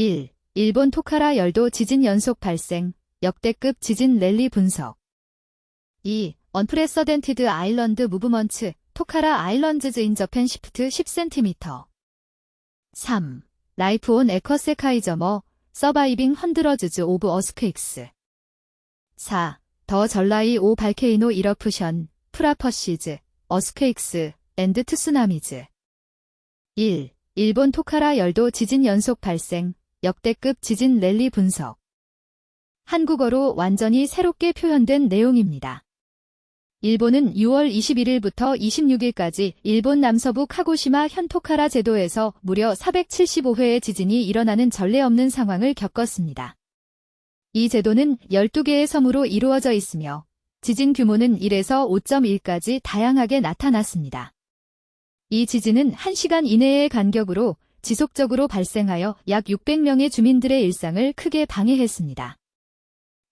1. 일본 토카라 열도 지진 연속 발생, 역대급 지진 랠리 분석. 2. 언프레서덴티드 아일런드 무브먼츠, 토카라 아일런즈즈 인 저펜 시프트 10cm. 3. 라이프 온 에커세카이저머, 서바이빙 헌드러즈즈 오브 어스퀘익스. 4. 더 전라이 오 발케이노 이러프션, 프라퍼시즈, 어스퀘익스, 앤드 트수나미즈. 1. 일본 토카라 열도 지진 연속 발생, 역대급 지진 랠리 분석. 한국어로 완전히 새롭게 표현된 내용입니다. 일본은 6월 21일부터 26일까지 일본 남서부 카고시마 현토카라 제도에서 무려 475회의 지진이 일어나는 전례 없는 상황을 겪었습니다. 이 제도는 12개의 섬으로 이루어져 있으며 지진 규모는 1에서 5.1까지 다양하게 나타났습니다. 이 지진은 1시간 이내의 간격으로 지속적으로 발생하여 약 600명의 주민들의 일상을 크게 방해했습니다.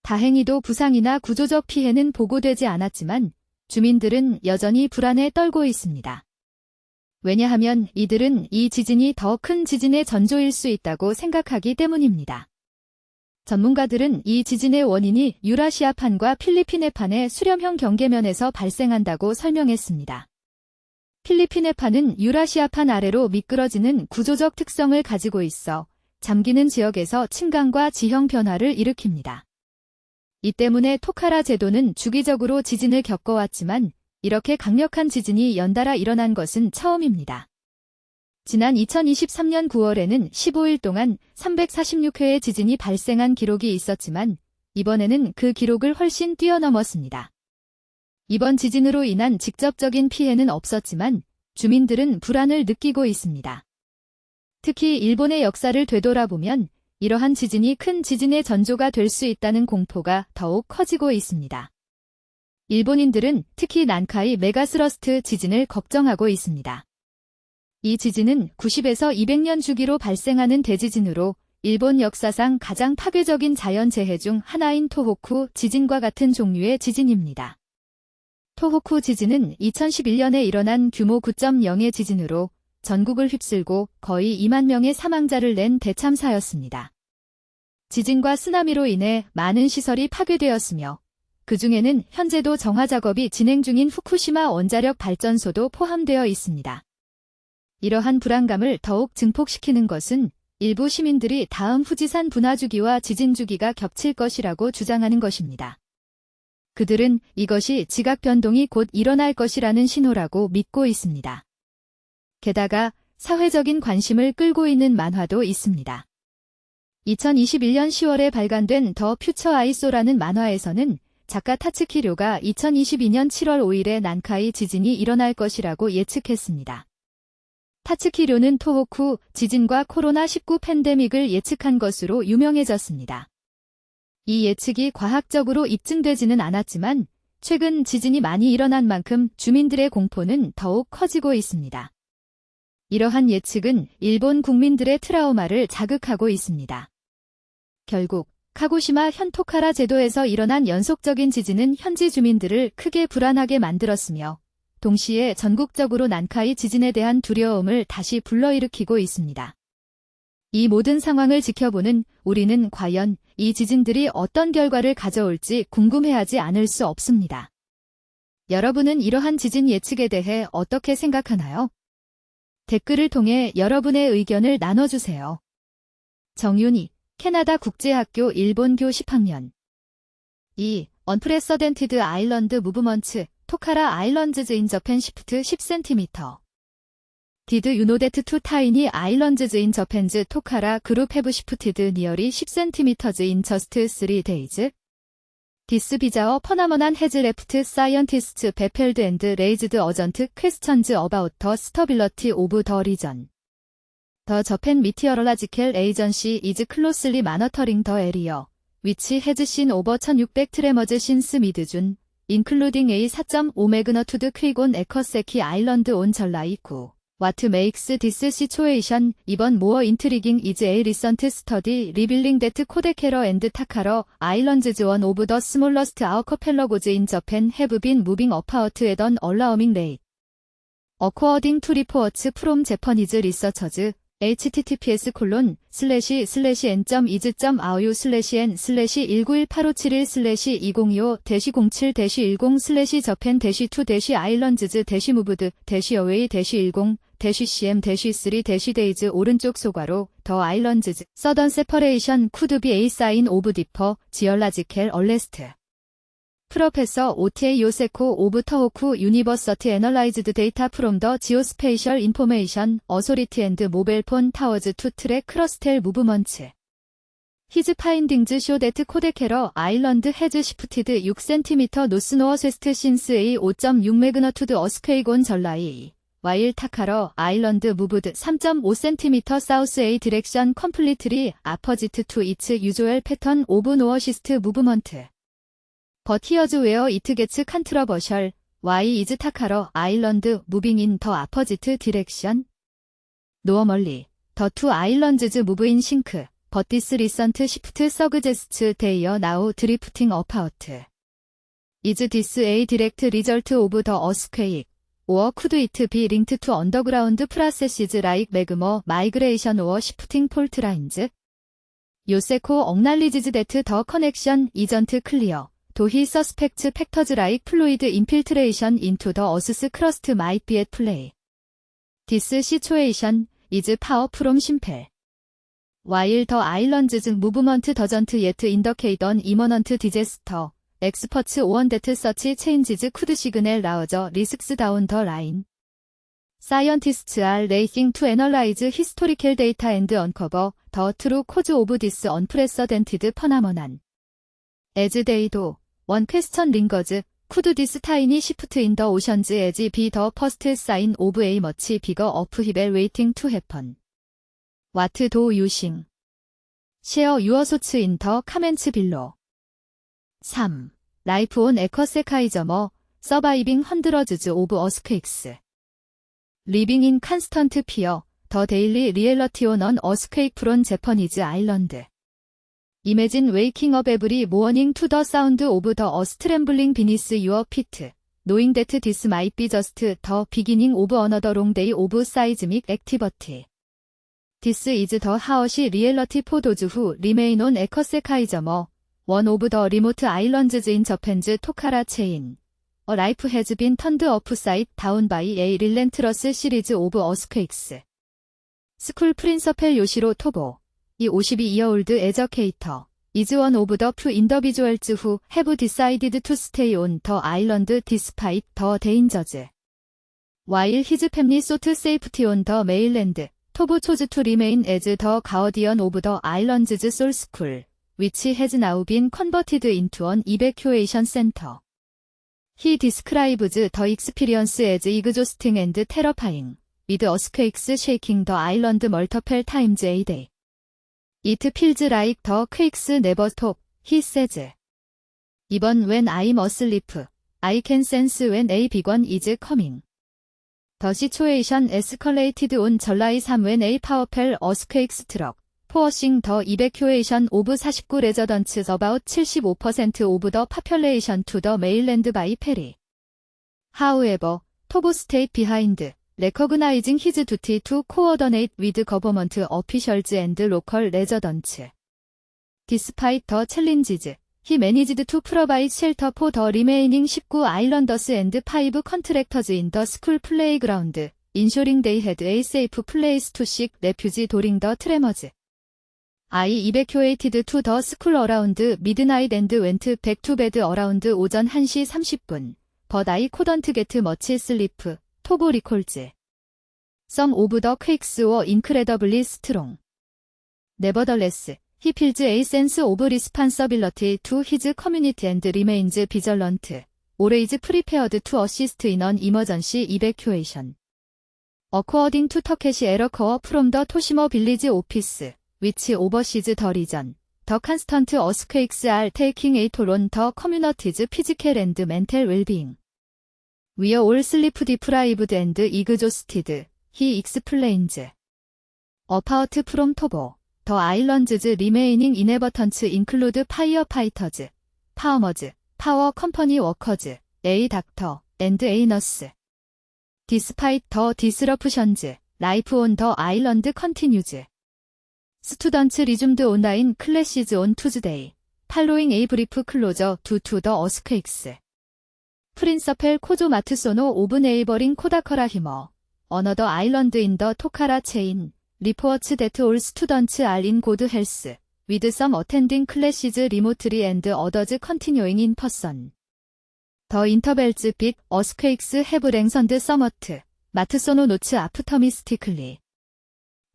다행히도 부상이나 구조적 피해는 보고되지 않았지만 주민들은 여전히 불안에 떨고 있습니다. 왜냐하면 이들은 이 지진이 더 큰 지진의 전조일 수 있다고 생각하기 때문입니다. 전문가들은 이 지진의 원인이 유라시아판과 필리핀해판의 수렴형 경계면에서 발생한다고 설명했습니다. 필리핀해판은 유라시아판 아래로 미끄러지는 구조적 특성을 가지고 있어 잠기는 지역에서 층간과 지형 변화를 일으킵니다. 이 때문에 토카라 제도는 주기적으로 지진을 겪어왔지만 이렇게 강력한 지진이 연달아 일어난 것은 처음입니다. 지난 2023년 9월에는 15일 동안 346회의 지진이 발생한 기록이 있었지만 이번에는 그 기록을 훨씬 뛰어넘었습니다. 이번 지진으로 인한 직접적인 피해는 없었지만 주민들은 불안을 느끼고 있습니다. 특히 일본의 역사를 되돌아보면 이러한 지진이 큰 지진의 전조가 될 수 있다는 공포가 더욱 커지고 있습니다. 일본인들은 특히 난카이 메가스러스트 지진을 걱정하고 있습니다. 이 지진은 90에서 200년 주기로 발생하는 대지진으로 일본 역사상 가장 파괴적인 자연재해 중 하나인 토호쿠 지진과 같은 종류의 지진입니다. 토호쿠 지진은 2011년에 일어난 규모 9.0의 지진으로 전국을 휩쓸고 거의 2만 명의 사망자를 낸 대참사였습니다. 지진과 쓰나미로 인해 많은 시설이 파괴되었으며 그 중에는 현재도 정화 작업이 진행 중인 후쿠시마 원자력 발전소도 포함되어 있습니다. 이러한 불안감을 더욱 증폭시키는 것은 일부 시민들이 다음 후지산 분화 주기와 지진 주기가 겹칠 것이라고 주장하는 것입니다. 그들은 이것이 지각 변동이 곧 일어날 것이라는 신호라고 믿고 있습니다. 게다가 사회적인 관심을 끌고 있는 만화도 있습니다. 2021년 10월에 발간된 더 퓨처 아이소라는 만화에서는 작가 타츠키료가 2022년 7월 5일에 난카이 지진이 일어날 것이라고 예측했습니다. 타츠키료는 토호쿠 지진과 코로나19 팬데믹을 예측한 것으로 유명해졌습니다. 이 예측이 과학적으로 입증되지는 않았지만 최근 지진이 많이 일어난 만큼 주민들의 공포는 더욱 커지고 있습니다. 이러한 예측은 일본 국민들의 트라우마를 자극하고 있습니다. 결국 카고시마 현토카라 제도에서 일어난 연속적인 지진은 현지 주민들을 크게 불안하게 만들었으며 동시에 전국적으로 난카이 지진에 대한 두려움을 다시 불러일으키고 있습니다. 이 모든 상황을 지켜보는 우리는 과연 이 지진들이 어떤 결과를 가져올지 궁금해하지 않을 수 없습니다. 여러분은 이러한 지진 예측에 대해 어떻게 생각하나요? 댓글을 통해 여러분의 의견을 나눠주세요. 정윤희, 캐나다 국제학교 일본교 10학년 2. 언프레서덴티드 아일런드 무브먼츠, 토카라 아일런즈즈 인 저펜 시프트 10cm 디드 유노데트 투 타이니 아일런즈즈 인 저펜즈 토카라 그룹 헤브 시프티드 니어리 10cm 인 저스트 3 데이즈 디스 비자어 퍼나먼한 헤즈 레프트 사이언티스트 베펠드 앤드 레이즈드 어전트 퀘스천즈 어바웃 더 스터빌러티 오브 더 리전 더 저펜 미티어럴라지켈 에이전시 이즈 클로슬리 마너터링 더 에리어 위치 헤즈 신 오버 1600 트레머즈 신스 미드 준 인클루딩 A 4.5 매그너투드 퀴곤 에커세키 아일런드 온 전라이 9 와트 메이크스 디스 시초에이션 이번 모어 인트리깅 이즈 에이 리선트 스터디 리빌링 데트 코데케러 앤드 타카러 아일런즈즈 원 오브 더 스몰러스트 아우커펠러고즈 인 저펜 해브 빈 무빙 어파워트 에던 얼라어밍 레이 어코어딩 투 리포어츠 프롬 제퍼니즈 리서처즈 https 콜론 슬래시 슬래시 n.iz.au 슬래시 n 슬래시 191857 슬래시 2025 대시 07 대시 10 슬래시 저펜 대시 2 대시 아일런즈즈 대시 무브드 대시 어웨이 대시 10 대시 cm 대시 3 대시 데이즈 오른쪽 소괄호 더 아일런즈즈 서던 세퍼레이션 쿠드비 에이 사인 오브 디퍼 지얼라지켈 얼레스트. 프로페서 오티에 요세코 오브 터호쿠 유니버서티 애널라이즈드 데이터 프롬 더 지오스페이셜 인포메이션 어소리티 앤드 모벨폰 타워즈 투 트랙 크러스텔 무브먼츠. 히즈 파인딩즈 쇼 데트 코데캐러 아일런드 해즈 시프티드 6cm 노스노어 쇠스트 신스 A 5.6 매그너투드 어스케이곤 전라이 와일 타카러 아일런드 무브드 3.5cm 사우스 A 디렉션 컴플리트리 아퍼지트 투 이츠 유조엘 패턴 오브 노어시스트 무브먼트. 버티어즈 웨어 이트 게츠 칸트러버셜 와이 이즈 타카러 아일런드 무빙 인더 아퍼지트 디렉션. 노어멀리 더 투 아일런즈즈 무브인 싱크 버티스 리선트 시프트 서그 제스츠 데이어 나우 드리프팅 어파우트 이즈 디스 에이 디렉트 리절트 오브 더 어스퀘익 오어 쿠드 이트 비 링트 투 언더그라운드 프라세시즈 라익 매그머 마이그레이션 오어 시프팅 폴트 라인즈. 요세코 엉날리지즈 데트 더 커넥션 이전트 클리어. 도히 서스펙츠 팩터즈 라익 플루이드 인필트레이션 인투 더 어스스 크러스트 마이트 비엣 플레이. 디스 시초에이션 이즈 파워 프롬 심펠. 와일 더 아일런즈 즈 무브먼트 더전트 예트 인더케이던 이머넌트 디제스터 엑스퍼츠 오원데트 서치 체인지즈 쿠드 시그넬 라우저 리스크스 다운 더 라인. 사이언티스트 알 레이싱 투 애널라이즈 히스토리켈 데이터 앤드 언커버 더 트루 코즈 오브 디스 언프레서덴티드 퍼나머난. 에즈 데이도 원 퀘스천 링거즈 쿠드 디스 타이니 시프트 인 더 오션즈 에지 비 더 퍼스트 사인 오브 에이 머치 비거 어프 히벨 웨이팅 투 해펀. 와트 도 유싱. 쉐어 유어 소츠 인터 카멘츠 빌로 3. 라이프 온 에커세카이저머 서바이빙 헌드러즈즈 오브 어스퀘익스. 리빙 인 칸스턴트 피어 더 데일리 리얼러티 온언 어스퀘익 프론 제퍼니즈 아일런드. 이매진 웨이킹 업 에브리 모어닝 투 더 사운드 오브 더 어스트램블링 비니스 유어 피트. 노잉 데트 디스 마이 비 저스트 더 비기닝 오브 어너더 롱데이 오브 사이즈믹 액티버티. 디스 이즈 더 하엇이 리얼러티 포도즈 후 리메인 온 에커세카이저머 원 오브 더 리모트 아일런즈즈 인 저펜즈 토카라 체인 어 라이프 해즈 빈 턴드 어프 사이트 다운 바이 에이 릴렌트러스 시리즈 오브 어스퀘익스 스쿨 프린서펠 요시로 토보 이 52이어올드 에저케이터 이즈 원 오브 더 퓨 인더비주얼즈 후 해브 디사이디드 투 스테이 온 더 아일런드 디스파이트 더 데인저즈 와일 히즈 팸리 소트 세이프티 온 더 메일랜드 토브 초즈 투 리메인 에즈 더 가어디언 오브 더 아일런즈즈 솔스쿨 which has now been converted into an evacuation center. He describes the experience as exhausting and terrifying, with earthquakes shaking the island multiple times a day. It feels like the quakes never stop, he says. Even when I'm asleep, I can sense when a big one is coming. The situation escalated on July 3 when a powerful earthquake struck. 포어싱 더 이베큐에이션 오브 49 레저던츠 어바웃 75% 오브 더 파퓰레이션 투 더 메일랜드 바이 페리. 하우에버, 토보 스테이트 비하인드, 레커그나이징 히즈 두티 투 코어더네이트 위드 거버먼트 어피셜즈 앤드 로컬 레저던츠. 디스파이트 더 챌린지즈, 히 매니지드 투 프로바이 쉘터 포 더 리메이닝 19 아일런더스 앤드 파이브 컨트랙터즈 인 더 스쿨 플레이그라운드, 인쇼링 데이 헤드 에이 세이프 플레이스 투식 레퓨지 도링 더 트레머즈. I evacuated to the school around midnight and went back to bed around 오전 1시 30분. But I couldn't get much sleep. 토보 리콜즈. Some of the quakes were incredibly strong. Nevertheless, he feels a sense of responsibility to his community and remains vigilant. Always prepared to assist in an emergency evacuation. According to Takeshi Erakawa from the Toshimo Village office. The constant earthquakes are taking a toll on the community's physical and mental well-being. We are all sleep deprived and exhausted, he explains. Apart from Togo, the island's remaining inhabitants include firefighters, farmers, power company workers, a doctor, and a nurse. Despite the disruptions, 라이프 온 더 아일런드 컨티뉴즈. 스투던츠 리즘드 온라인 클래시즈 온 투즈데이. 팔로잉 에이 브리프 클로저 두 투 더 어스퀘익스. 프린서펠 코조 마트소노 오브 네이버링 코다커라 히머. 어너더 아일런드 인 더 토카라 체인. 리포어츠 데트 올 스투던츠 알인 고드 헬스. 위드 썸 어텐딩 클래시즈 리모트리 앤드 어더즈 컨티뉴잉 인 퍼선. 더 인터벨즈 빅 어스퀘익스 헤브 랭선드 서머트. 마트소노 노츠 아프터미스티클리.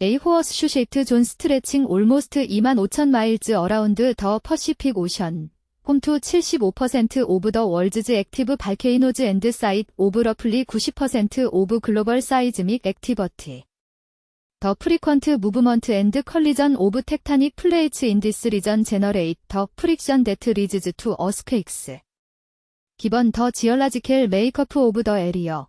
앤드 랜드 슬라이즈즈 두투 더 언스테이벨 그라운드 컨디션즈. 더 오어닝즈 어바웃 더 파서빌러티 오브 버트 헤즈 올소 디벙트 언파운디드 프리딕션즈 오브 인스파이어드 바이 에이 파퓰러 맹거 시리즈 콜드 더 퓨처 아이소 어스퀘익스 are a common occurrence in Japan, which experiences approximately one-fifth of the world's tremors measuring 6.05 greater. The country lies within the ring of fire. A horseshoe-shaped zone stretching almost 25,000 miles around the Pacific Ocean. Home to 75% of the world's active volcanoes and site of roughly 90% of global seismic activity. 더 프리퀀트 무브먼트 앤드 컬리전 오브 텍타닉 플레이츠 인 디스 리전 제너레이트 더 프릭션 데트 리즈즈 투 어스퀘익스. 기본 더 지얼라지켈 메이커프 오브 더 에리어.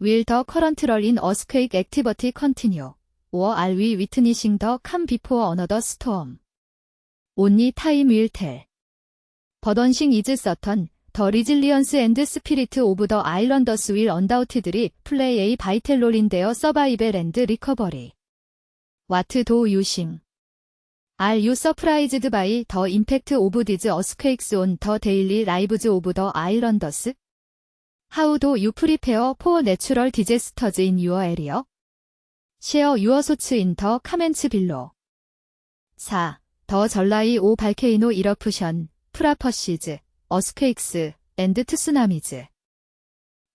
아일런즈즈 오브 토카라 윌더 커런트럴 인 어스퀘익 액티버티 컨티뉴 워 알위 위트니싱 더캄 비포 어너더 스톰 온리 타임 윌텔 버던싱 이즈 서턴 더 리질리언스 앤드 스피리트 오브 더 아일런더스 윌 언다우티들이 플레이 에이 바이텔 롤인데어 서바이벨 앤드 리커버리. 와트 도 유싱. Are you surprised by the impact of these earthquakes on the daily lives of the islanders? How do you prepare for natural disasters in your area? Share your thoughts in the comments below. 4. 더 전라이 오 발케이노 이러프션, 프라퍼시즈. 어스퀘익스, 앤드 트수나미즈.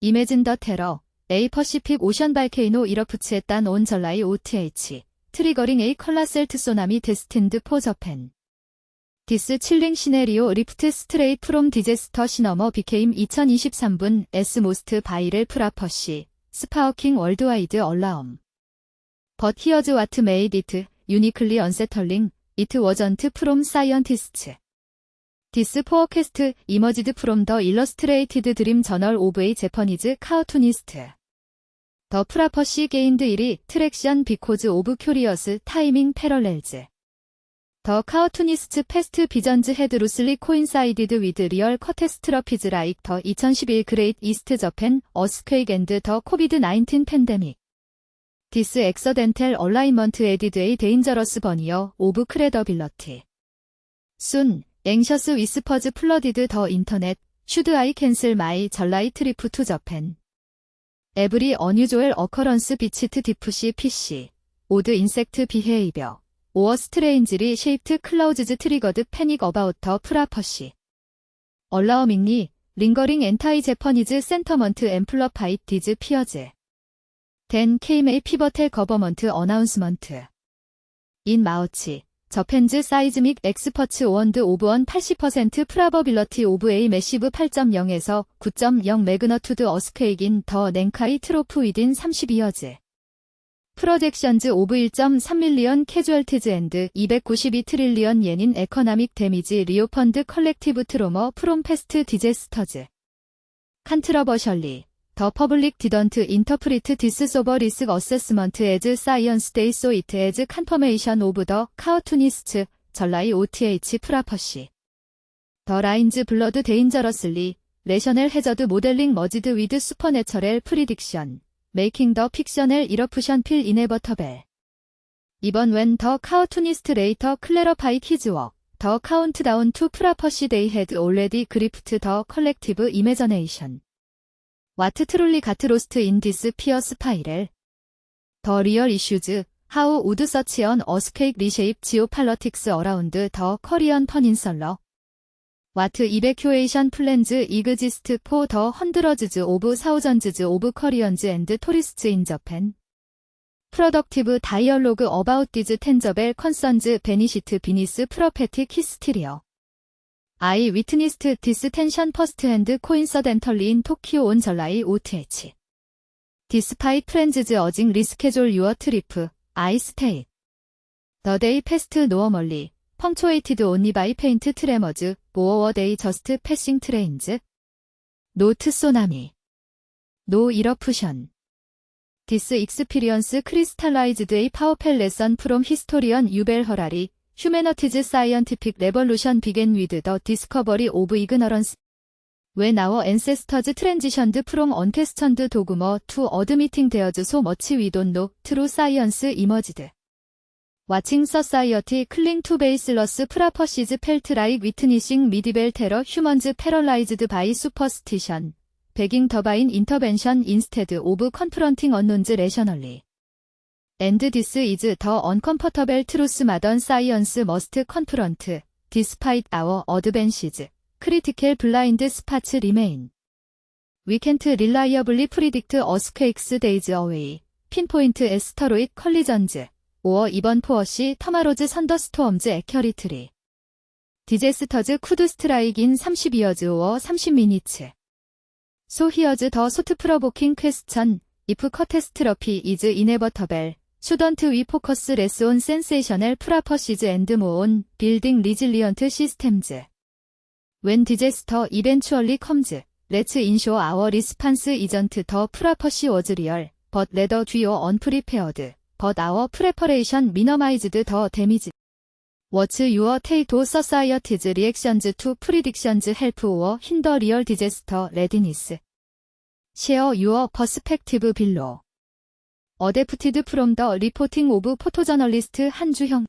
이매진 더 테러, A 퍼시픽 오션 발케이노 이러프츠에 딴 온 전라이 OTH, 트리거링 A 컬라셀 트소나미 데스틴드 포 저펜. 디스 칠링 시네리오 리프트 스트레이트 프롬 디제스터 시너머 비케임 2023분 S 모스트 바이를 프라퍼시, 스파워킹 월드와이드 얼라엄. But here's what made it uniquely unsettling, it wasn't from scientists. 디스 포어캐스트 이머지드 프롬 더 일러스트레이티드 드림 저널 오브 에이 제퍼니즈 카우투니스트 더 프라퍼시 게인드 1위 트랙션 비코즈 더 카우투니스트 패스트 비전즈 헤드 루슬리 코인사이디드 위드 리얼 커테스트러피즈 라이크 더2011 그레이트 이스트 저펜 어스퀘이크 앤드 더 코비드 19 팬데믹 디스 엑서덴텔 얼라이먼트 에디드 에이 데인저러스 버니어 오브 크레더빌러티 순 앵셔스 위스퍼즈 플러디드 더 인터넷, 슈드 아이 캔슬 마이 전라이 트리프 투 저펜. 에브리 어뉴조엘 어커런스 비치트 디프시 PC. 오드 인섹트 비헤이벼. 오어 스트레인지리 쉐입트 클라우즈즈 트리거드 패닉 어바우터 프라퍼시. 얼라어밍리, 링거링 엔타이 제퍼니즈 센터먼트 엠플러 파이트 디즈 피어즈. 덴 케이메이 피버텔 거버먼트 어나운스먼트. 인 마우치. 저펜즈 사이즈믹 엑스퍼츠 오원드 오브 원 80% 프라버빌러티 오브 에이 매시브 8.0에서 9.0 매그너투드 어스케이긴 더 냉카이 트로프 위딘 32여즈. 프로젝션즈 오브 1.3밀리언 캐주얼티즈 앤드 292 트릴리언 예닌 에코나믹 데미지 리오펀드 컬렉티브 트로머 프롬 패스트 디제스터즈. 칸트러버셜리 더 퍼블릭 디던트 인터프리트 디스 소버 리스 어세스먼트 에즈 사이언스 데이 소 이트 에즈 칸퍼메이션 오브 더 카우투니스트 전라이 OTH 프라퍼시. 더 라인즈 블러드 데인저러슬리 레셔넬 해저드 모델링 머지드 위드 슈퍼내처렐 프리딕션. 메이킹 더 픽션을 이러프션 필 이네버터벨. 이번 웬 더 카우투니스트 레이터 클레러파이 키즈웍 더 카운트다운 투 프라퍼시 데이 헤드 올레디 그리프트 더 컬렉티브 이메저네이션. 와트 트롤리 가트 로스트 인디스 피어스 파이렐 더 리얼 이슈즈 하우 우드 서치 언 어스케이크 리쉐입 지오 팔러틱스 어라운드 더 커리언 펀인설러. 와트 이베큐에이션 플랜즈 이그지스트 포 더 헌드러즈즈 오브 사우전즈즈 오브 커리언즈 앤드 토리스트 인 저펜. 프로덕티브 다이얼로그 어바웃 디즈 텐저벨 컨선즈 베니시트 비니스 프로페틱 히스티리어. 아이 위트니스트 디스 텐션 퍼스트 핸드 코인서덴털리 인 토키오 온 전라이 OTH 디스파이 프렌즈즈 어징 리스케졸 유어 트리프 아이 스테이 더 데이 패스트 노어멀리. 펑초에이티드 온니바이 페인트 트레머즈 모어워데이 저스트 패싱 트레인즈 노트 소나미 노 이러푸션 디스 익스피리언스 크리스탈라이즈드 의 파워펠 레선 프롬 히스토리언 유벨 허라리 휴메너티즈 사이언티픽 레볼루션 비겐 위드 더 디스커버리 오브 이그너런스 왜 나워 앤세스터즈 트랜지션드 프롬 언테스턴드 도그머 투 어드미팅 데어즈 소 머치 위돈노 트루 사이언스 이머지드 와칭 서사이어티 클링 투 베이슬러스 프라퍼시즈 펠트 라이 위트니싱 미디벨 테러 휴먼즈 패럴라이즈드 바이 수퍼스티션. 베깅 더바인 인터벤션 인스테드 오브 컨프런팅 언론즈 레셔널리. 앤드 디스 이즈 더 언컴포터벨 트루스 마던 사이언스 머스트 컨프런트. 디스파이트 아워 어드벤시즈. 크리티켈 블라인드 스파츠 리메인. 위켄트 릴라이어블리 프리딕트 어스케익스 데이즈 어웨이 핀포인트 에스터로이드 컬리전즈. 5어 2번 포어시 터마로즈 선더스톰즈 에큐리트리. 디제스터즈 쿠드스트라이긴 32어즈 5어 30미니츠. 소히어즈 더 소트 프로보킹 퀘스천 이프 커테스트러피 이즈 이네버터벨 슈던트 위 포커스 레스 온 센세이셔널 프라퍼시즈 앤드 모온 빌딩 리질리언트 시스템즈. 웬 디제스터 이벤츄얼리 컴즈 레츠 인쇼 아워 리스판스 이전트 더 프라퍼시 워즈 리얼 벗 레더 듀오 언프리페어드. but our preparation minimized the damage. What's your take to society's reactions to predictions help or hinder real disaster readiness? Share your perspective below. Adapted from the reporting of photojournalist 한주형